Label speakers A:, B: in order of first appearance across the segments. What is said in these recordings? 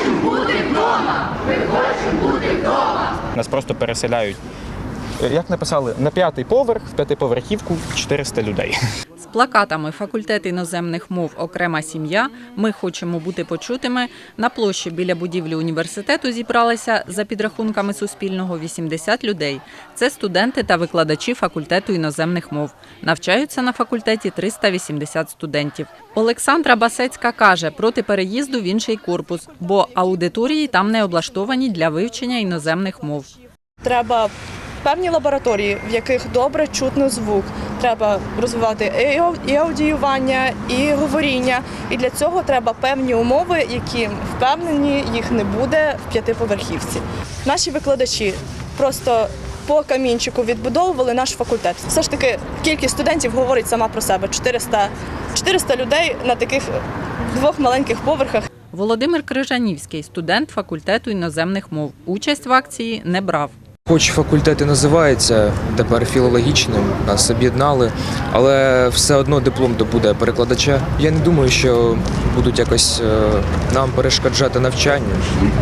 A: хочемо бути вдома! Ми хочемо бути вдома! Нас просто переселяють. Як написали, на п'ятий поверх, в п'ятиповерхівку 400 людей.
B: Плакатами Факультет іноземних мов Окрема сім'я. Ми хочемо бути почутими. На площі біля будівлі університету зібралися за підрахунками Суспільного 80 людей. Це студенти та викладачі факультету іноземних мов. Навчаються на факультеті 380 студентів. Олександра Басецька каже, проти переїзду в інший корпус, бо аудиторії там не облаштовані для вивчення іноземних мов.
C: Треба певні лабораторії, в яких добре чутно звук. Треба розвивати і аудіювання, і говоріння. І для цього треба певні умови, які впевнені їх не буде в п'ятиповерхівці. Наші викладачі просто по камінчику відбудовували наш факультет. Все ж таки, кількість студентів говорить сама про себе. 400, 400 людей на таких двох маленьких поверхах.
B: Володимир Крижанівський, студент факультету іноземних мов. Участь в акції не брав.
D: Хоч факультет і називається тепер філологічним, нас об'єднали, але все одно диплом добуде перекладача. Я не думаю, що будуть якось е, нам перешкоджати навчанню.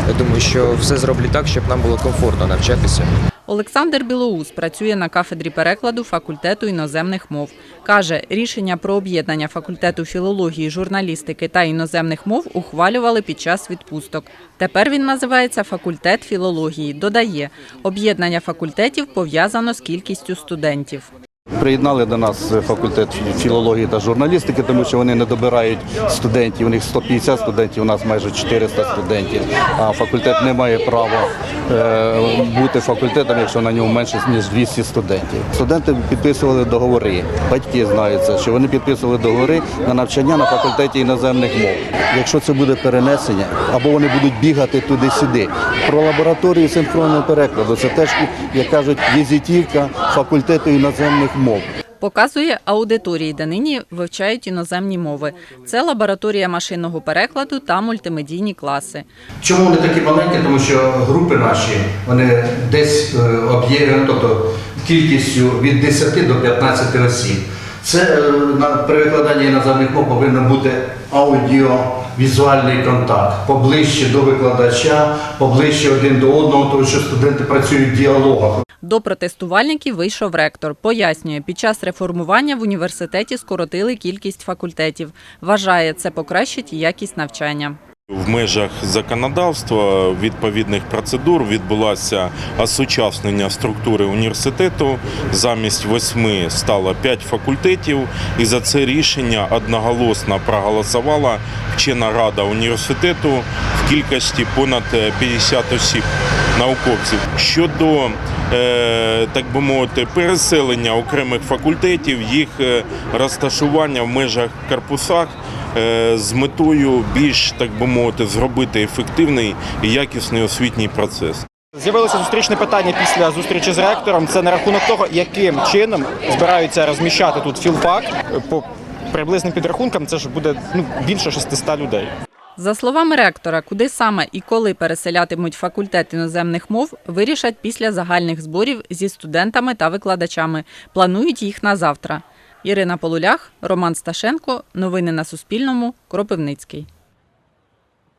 D: Я думаю, що все зроблять так, щоб нам було комфортно навчатися.
B: Олександр Білоус працює на кафедрі перекладу факультету іноземних мов. Каже, рішення про об'єднання факультету філології, журналістики та іноземних мов ухвалювали під час відпусток. Тепер він називається факультет філології. Додає, об'єднання факультетів пов'язано з кількістю студентів.
E: Приєднали до нас факультет філології та журналістики, тому що вони не добирають студентів. У них 150 студентів, у нас майже 400 студентів. А факультет не має права е, бути факультетом, якщо на ньому менше ніж 200 студентів. Студенти підписували договори. Батьки знають це, що вони підписували договори на навчання на факультеті іноземних мов. Якщо це буде перенесення, або вони будуть бігати туди-сюди. Про лабораторію синхронного перекладу це теж, як кажуть, візитівка факультету іноземних мов.
B: Показує аудиторії, де нині вивчають іноземні мови. Це лабораторія машинного перекладу та мультимедійні класи.
F: Чому вони такі маленькі? Тому що групи наші вони десь е, об'єднані, тобто кількістю від 10 до 15 осіб. Це е, на при викладанні іноземних мов повинен бути аудіо-візуальний контакт, поближче до викладача, поближче один до одного, тому що студенти працюють в діалогах.
B: До протестувальників вийшов ректор. Пояснює, під час реформування в університеті скоротили кількість факультетів. Вважає, це покращить якість навчання.
G: В межах законодавства відповідних процедур відбулося осучаснення структури університету. Замість восьми стало п'ять факультетів, і за це рішення одноголосно проголосувала вчена рада університету в кількості понад 50 осіб науковців. Щодо так би мовити, переселення окремих факультетів, їх е, розташування в межах корпусах е, з метою більш так би мовити зробити ефективний і якісний освітній процес.
A: З'явилося зустрічне питання після зустрічі з ректором. Це на рахунок того, яким чином збираються розміщати тут філфак. По приблизним підрахункам це ж буде ну, більше 600 людей.
B: За словами ректора, куди саме і коли переселятимуть факультет іноземних мов, вирішать після загальних зборів зі студентами та викладачами. Планують їх на завтра. Ірина Полулях, Роман Сташенко. Новини на Суспільному. Кропивницький.